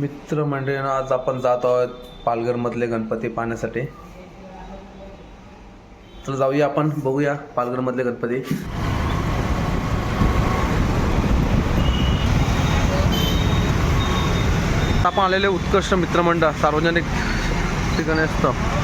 मित्र मंडळीनं आज आपण जात आहोत पालघरमधले गणपती पाहण्यासाठी. तर जाऊया आपण बघूया पालघरमधले गणपती. आपण आलेले उत्कृष्ट मित्रमंडळ सार्वजनिक ठिकाणी असतं.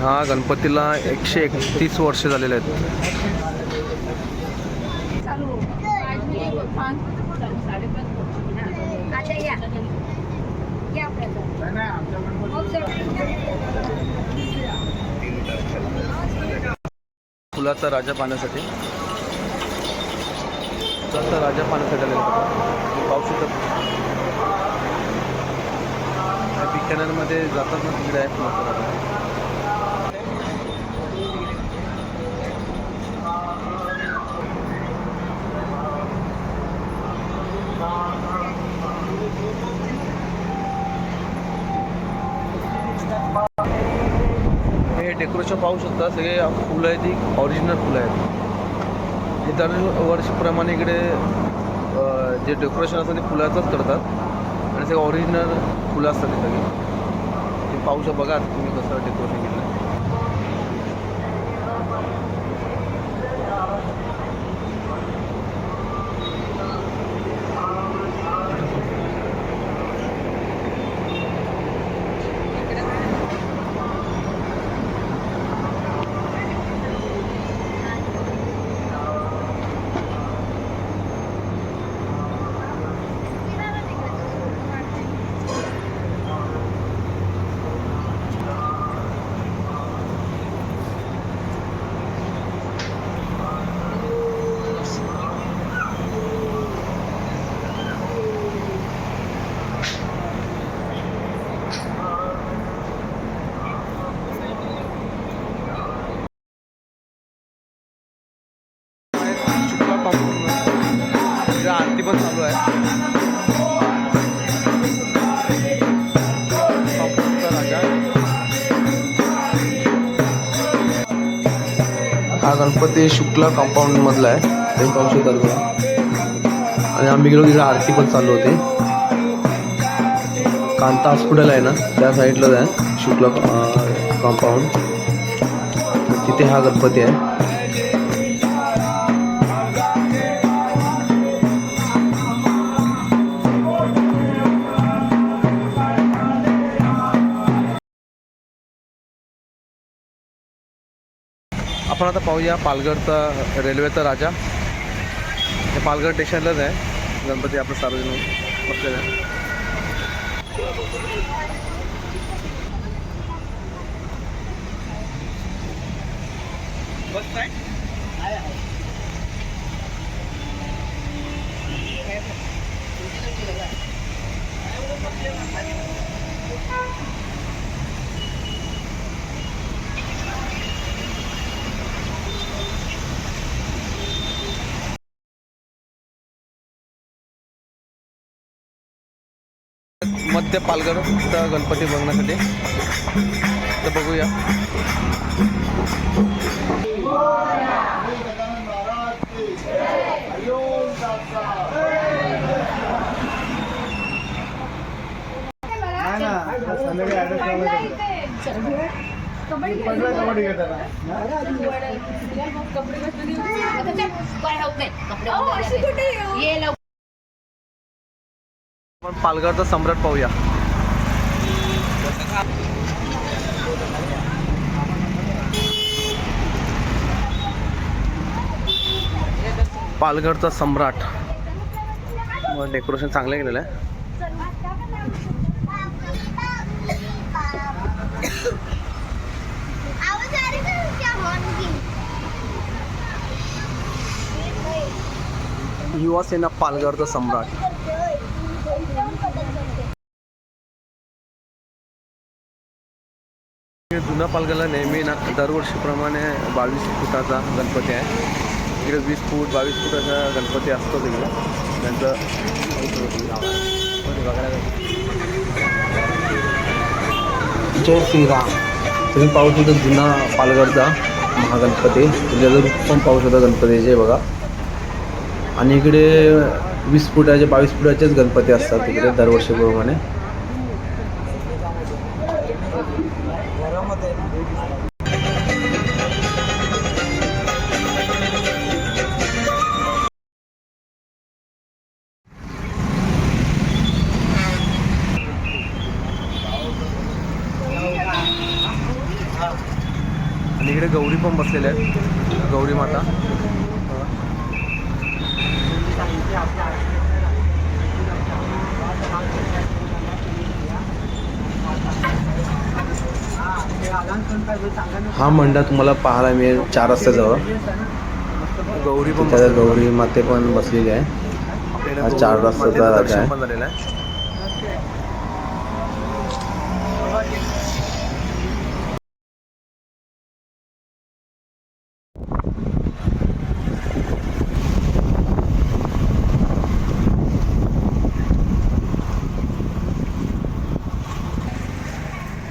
हा गणपतीला एकशे एकतीस वर्ष झालेले आहेत. फुलाचा राजा पाण्यासाठी फुलाचा राजा पाण्यासाठी आलेला पाहू शकतो. बिकानेरमध्ये जातात ना तिकडे आहे पाहू शकता सगळे फुलं आहेत ती ऑरिजिनल फुलं आहेत. हे दर वर्षीप्रमाणे इकडे जे डेकोरेशन असतं ते फुलाचंच करतात. आणि सगळे ऑरिजिनल फुलं असतात ते सगळे ते पाहू शकता बघा तुम्ही कसं डेकोरेशन केलं गणपती शुक्ला कंपाऊंड मधला आहे. ते पाहू शकता आणि आम्ही गेलो तिथे आरती पण चालू होते. कांता हॉस्पिटल आहे ना त्या साईडलाच आहे शुक्ला कंपाऊंड तिथे हा गणपती आहे. आपण आता पाहूया पालघरचा रेल्वेचा राजा. हे पालघर स्टेशनलाच आहे. गणपती आपलं सार्वजनिक बसलेलं आहे. मध्य पालघरचा गणपती बघण्यासाठी. तर बघूया. ये लवकर आपण पालघरचा सम्राट पाहूया. पालघरचा सम्राट. डेकोरेशन चांगलं केलेलं आहे आवाज आ युवासेना पालघरचा सम्राट. जुना पालघरला नेहमी ना दरवर्षीप्रमाणे बावीस फुटाचा गणपती आहे. इकडे वीस फूट बावीस फुटाचा गणपती असतो तिकडे त्यांचं जय श्रीराम. तुम्ही पाहू शकता जुना पालघरचा महागणपती. त्याचं रूप पण पाहू शकता गणपतीचे बघा. आणि इकडे वीस फुटाचे बावीस फुटाचेच गणपती असतात तिकडे दरवर्षीप्रमाणे. इकडे गौरी पण बसलेल्या आहेत. गौरी माता. हा मंडळ तुम्हाला पाहायला मिळेल चार रस्त्याजवळ गौरी पण गौरी माते पण बसलेली आहे. चार रस्त्याचा झालेलं आहे.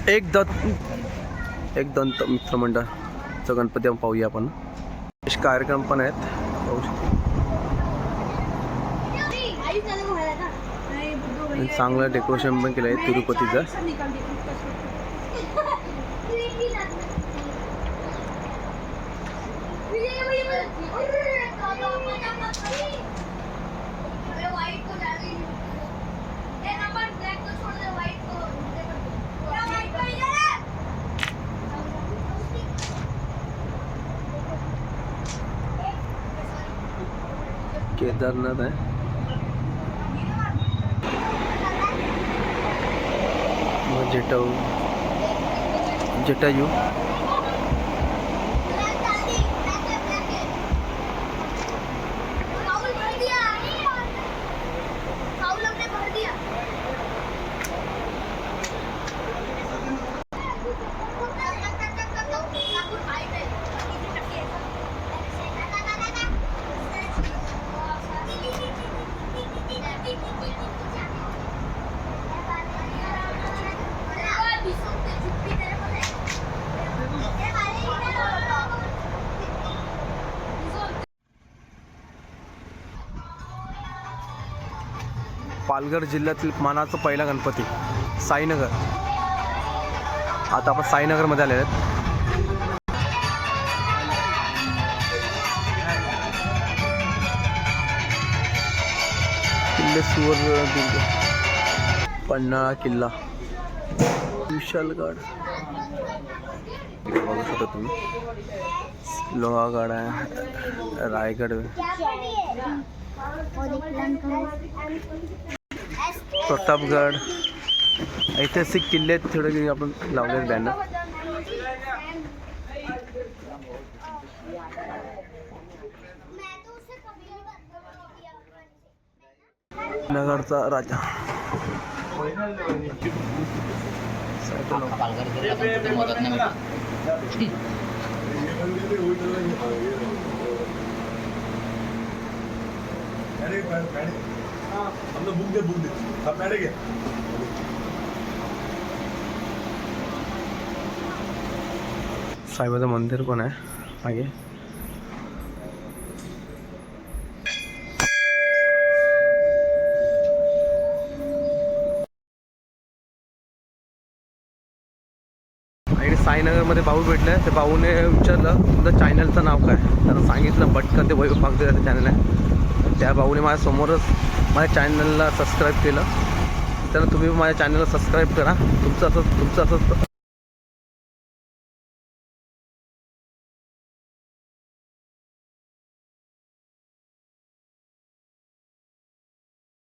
एक दंत एक दंत मित्रमंडळचं गणपती आपण पाहूया आपण. असे कार्यक्रम पण आहेत. पाहू शकतो. चांगलं डेकोरेशन पण केलं आहे तिरुपतीचं. धरणात आहे. मग जटायू पालघर जिल्ह्यातील मानाचा पहिला गणपती साईनगर. आता आपण साईनगरमध्ये आलेले आहेत. किल्ले सुवर्णदुर्ग पन्हाळा किल्ला. विशालगड. बघू शकता तुम्ही. लोहागड आहे रायगड. प्रतापगड. ऐतिहासिक किल्ले आहेत थोडे काही आपण लावले बॅनर नगरचा राजा. बुक दे बुक दे. आप बैठे गए साईबाचं मंदिर पण आहे मागे. साईनगरमध्ये भाऊ भेटले ते भाऊने विचारलं तुमचं चॅनलचं नाव काय? त्यानं सांगितलं पटकन ते वैभव पागते चॅनल आहे त्या भाऊने माझ्यासमोरच माझ्या चॅनलला सबस्क्राईब केलं. तर तुम्ही माझ्या चॅनलला सबस्क्राईब करा. तुमचं असं तुमचं असं